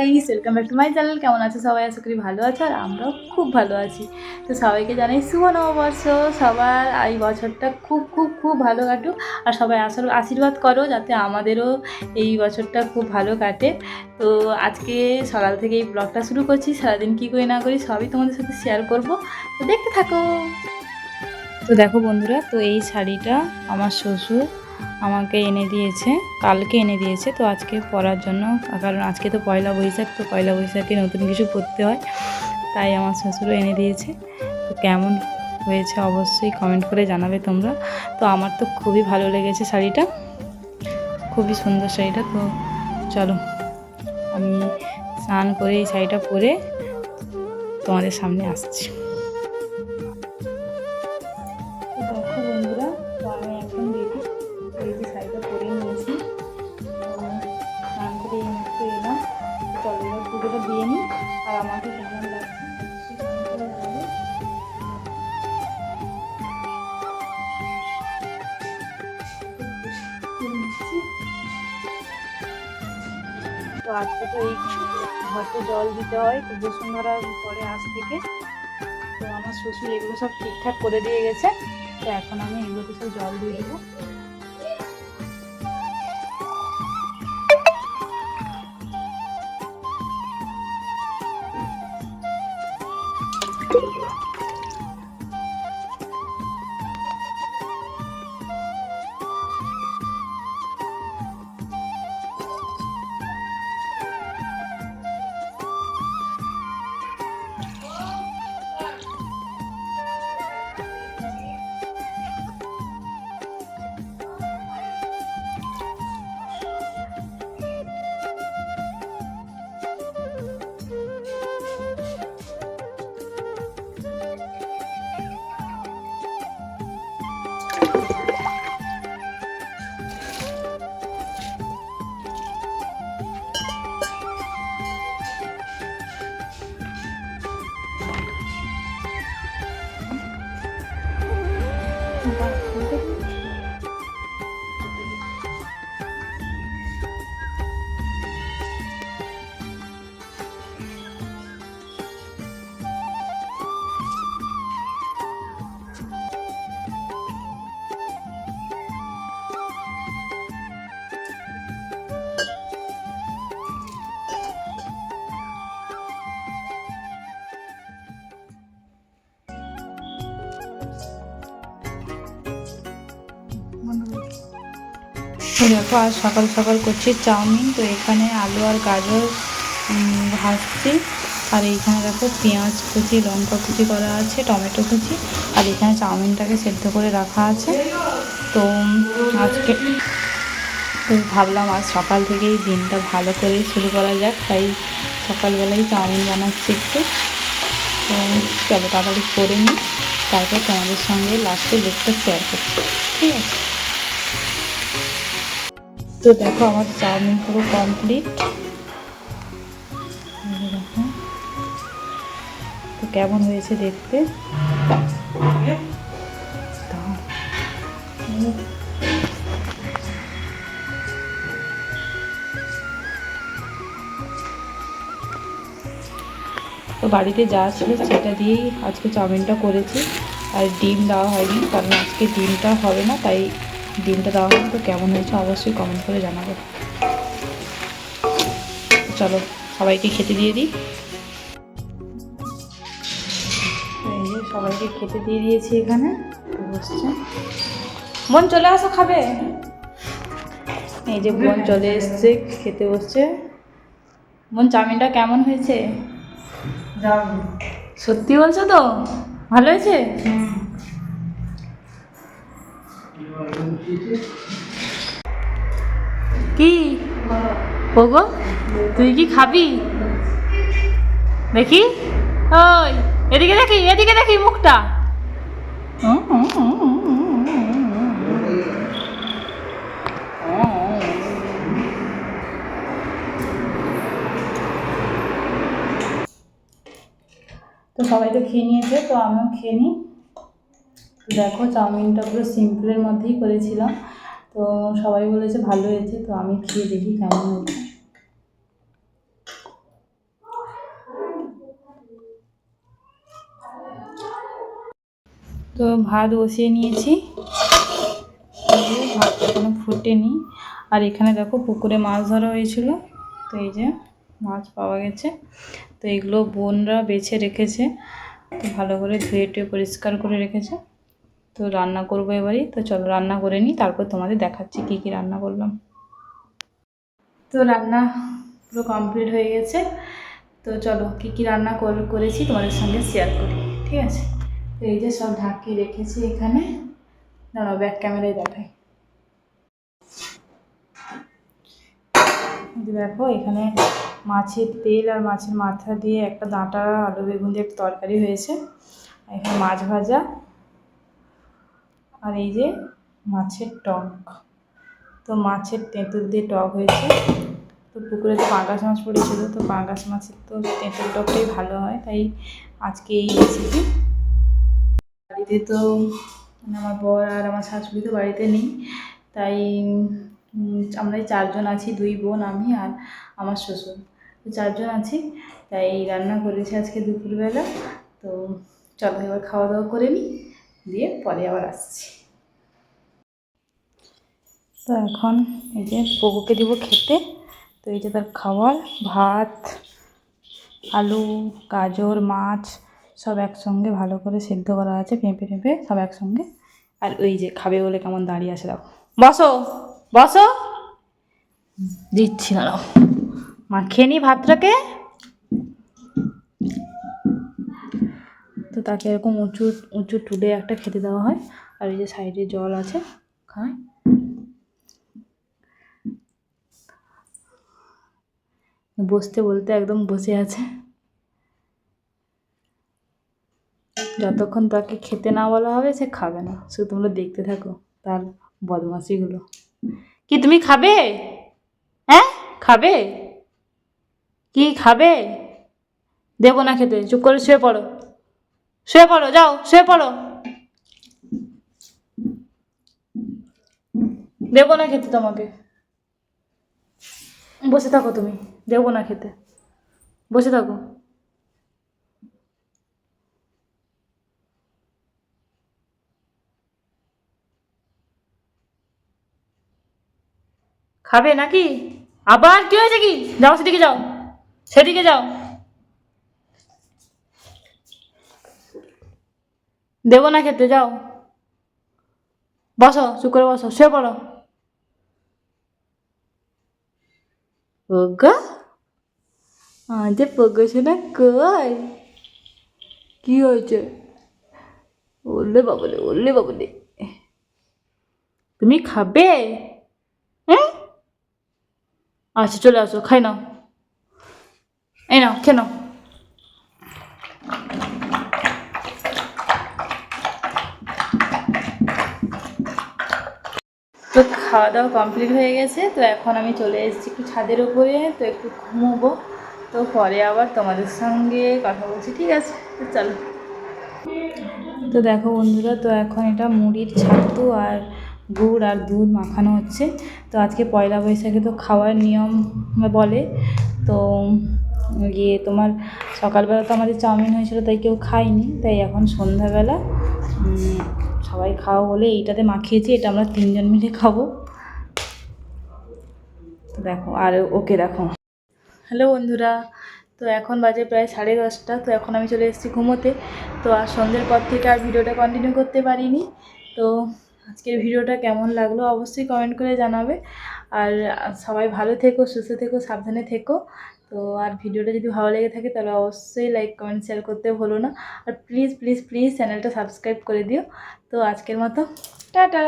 Guys welcome back to my channel কেমন আছে সবাই? আশা করি ভালো আছে, আর আমরাও খুব ভালো আছি। তো সবাইকে জানাই শুভ নববর্ষ। সবার এই বছরটা খুব খুব খুব ভালো কাটুক। আর সবাই আসল আশীর্বাদ করো যাতে আমাদেরও এই বছরটা খুব ভালো কাটে। তো আজকে সকাল থেকে এই ব্লগটা শুরু করছি। সারাদিন কী করি না করি সবই তোমাদের সাথে শেয়ার করব। তো দেখতে থাকো। তো দেখো বন্ধুরা, তো এই শাড়িটা আমার শ্বশুর আমাকে এনে দিয়েছে, কালকে এনে দিয়েছে, তো আজকে পরার জন্য, কারণ আজকে তো পয়লা বৈশাখ, তো পয়লা বৈশাখে নতুন কিছু পরতে হয়, তাই আমার শ্বশুরও এনে দিয়েছে। তো কেমন হয়েছে অবশ্যই কমেন্ট করে জানাবে তোমরা। তো আমার তো খুবই ভালো লেগেছে শাড়িটা, খুবই সুন্দর শাড়িটা, তো চলো, আমি স্নান করে এই শাড়িটা পরে তোমাদের সামনে আসছি। তো আজকে তো এই ঘরটা জল দিতে হয়, তো বসুন্ধরা পরে আজ থেকে। তো আমার শ্বশুর এগুলো সব ঠিকঠাক করে দিয়ে গেছে, তো এখন আমি এগুলোতে সব জল দিয়ে দেবো। তো দেখো আজ সকাল সকাল করছি চাউমিন। তো এখানে আলু আর গাজর ভাজছি। আর এইখানে দেখো পেঁয়াজ কুচি, লঙ্কা কুচি করা আছে, টমেটো কুচি। আর এখানে চাউমিনটাকে সেদ্ধ করে রাখা আছে। তো, আজকে তো ভাবলাম আজ সকাল থেকেই দিনটা ভালো করে শুরু করা যাক। তাই সকালবেলায় চাউমিন বানাচ্ছি একটু। তো, চলো তাড়াতাড়ি করে নিই। তারপর তোমাদের সঙ্গে লাস্টে লুকটা শেয়ার করছি। ঠিক আছে? তো দেখো আমার চাউমিন পুরো কমপ্লিট তো কেমন হয়েছে দেখতে? তো বাড়িতে যা ছিল সেটা দিয়েই আজকে চাউমিনটা করেছি। আর ডিম দেওয়া হয়নি, কারণ আজকে ডিমটা হবে না, তাই ডিমটা দেওয়া হবে কেমন হয়েছে অবশ্যই কমেন্ট করে জানাব। চলো সবাইকে খেতে দিয়ে দিই। সবাইকে খেতে দিয়ে দিয়েছি এখানে বসছে। বোন চলে আসো খাবে? এই যে বোন চলে এসছে খেতে বসছে। বোন চাউমিনটা কেমন হয়েছে? সত্যি বলছো তো? ভালো হয়েছে? কি? ওগো, তুই কি খাবি? দেখি। ওই, এদিকে দেখি এদিকে দেখি মুখটা। তো সবাই তো খেয়ে নিয়েছে, তো আমিও খেয়ে নিই। দেখো চাউমিনটা পুরো সিম্পলের মধ্যেই করেছিলাম। তো সবাই বলেছে ভালো হয়েছে, তো আমি খেয়ে দেখি কেমন হয়েছে। তো ভাত বসিয়ে নিয়েছি। ভাত এখনও ফুটেনি। আর এখানে দেখো পুকুরে মাছ ধরা হয়েছিল। তো এই যে মাছ পাওয়া গেছে। তো এগুলো বোনরা বেছে রেখেছে। তো ভালো করে ধুয়ে টুয়ে পরিষ্কার করে রেখেছে। তো রান্না করব এবারই তো চলো রান্না করে নিই, তারপর তোমাদের দেখাচ্ছি কী কী রান্না করলাম। তো রান্না পুরো কমপ্লিট হয়ে গেছে। তো চলো কী কী রান্না কর- করেছি তোমাদের সঙ্গে শেয়ার করি, ঠিক আছে? তো এই যে সব ঢাকিয়ে রেখেছি এখানে। দাঁড়াও ব্যাক ক্যামেরায় দেখাই। দেখো, এখানে মাছের তেল আর মাছের মাথা দিয়ে একটা ডাঁটা, আলু, বেগুন দিয়ে একটা তরকারি হয়েছে। এখানে মাছ ভাজা আর এই যে মাছের টক। তো মাছের তেঁতুল দিয়ে টক হয়েছে। তো পুকুরে তো পাঙ্গাস মাছ পড়েছিল, তো পাঙ্গাস মাছের তো তেঁতুল টকটাই ভালো হয়, তাই আজকে এই রেসিপি বাড়িতে তো মানে আমার বর আর আমার শাশুড়ি তো বাড়িতে নেই, তাই আমরা চারজন আছি, দুই বোন, আমি আর আমার শ্বশুর। তো চারজন আছি, তাই রান্না করেছি আজকে দুপুরবেলা। তো চলো এবার খাওয়া দাওয়া করে নিই। দিয়ে পরে আবার আসছি। তো এখন এই যে পগুকে দিব খেতে। তো এই যে তার খাবার, ভাত, আলু, গাজর, মাছ সব একসঙ্গে ভালো করে সেদ্ধ করা আছে, পেঁপে টেঁপে সব একসঙ্গে। আর ওই যে খাবে বলে কেমন দাঁড়িয়ে আছে দেখো। বসো বসো। দিচ্ছি না মা, খেয়ে নি ভাতটাকে? তো তাকে এরকম উঁচু উঁচু টুলে একটা খেতে দেওয়া হয়। আর এই যে সাইডে জল আছে, খায়। বসতে বলতে একদম বসে আছে। যতক্ষণ তাকে খেতে না বলা হবে, সে খাবে না। শুধু তোমরা দেখতে থাকো তার বদমাশিগুলো। কি, তুমি খাবে? হ্যাঁ? খাবে? কি, খাবে? দেবো না খেতে। চুপ করে শুয়ে পড়ো। শুয়ে পড়ো যাও শুয়ে পড়ো দেবো না খেতে তোমাকে। বসে থাকো তুমি দেবো না খেতে। বসে থাকো। খাবে নাকি? আবার কি হয়েছে কি? যাও সেদিকে যাও। সেদিকে যাও। দেবো না খেতে, যাও। বসো, চুপ করে বসো, শুয়ে পড়ো। ওগা আমাদের প্রকাশনা কই? কি হয়েছে? বললে বাবলে বললে বাবলে। তুমি খাবে? হ্যাঁ আচ্ছা চলে আসো, খাই নাও। এই নাও, খেয়ে নাও। তো খাওয়া দাওয়া কমপ্লিট হয়ে গেছে, তো এখন আমি চলে এসেছি একটু ছাদের উপরে, তো একটু ঘুমোবো। তো পরে আবার তোমাদের সঙ্গে কথা বলছি, ঠিক আছে? তো চলো। তো দেখো বন্ধুরা, তো এখন এটা মুড়ির ছাতু আর গুড় আর দুধ মাখানো হচ্ছে। তো আজকে পয়লা বৈশাখে তো খাওয়ার নিয়ম বলে, তো গিয়ে তোমার সকালবেলা তো আমাদের চাউমিন হয়েছিল, তাই কেউ খায়নি। তাই এখন সন্ধ্যাবেলা সবাই খাওয়া বলে এইটাতে মাখিয়েছি এটা আমরা তিনজন মিলে খাব। দেখো, আর ওকে দেখো। হ্যালো বন্ধুরা, তো এখন বাজে প্রায় সাড়ে দশটা, তো এখন আমি চলে এসেছি ঘুমোতে। তো আর সন্ধ্যের পর থেকে আর ভিডিওটা কন্টিনিউ করতে পারিনি। তো আজকের ভিডিওটা কেমন লাগল অবশ্যই কমেন্ট করে জানাবে। আর সবাই ভালো থেকো, সুস্থ থেকো, সাবধানে থেকো। তো আর ভিডিওটা যদি ভালো লেগে থাকে তাহলে অবশ্যই লাইক কমেন্ট শেয়ার করতে ভুলো না। আর প্লিজ প্লিজ প্লিজ চ্যানেলটা সাবস্ক্রাইব করে দিও। তো আজকের মতো, টাটা!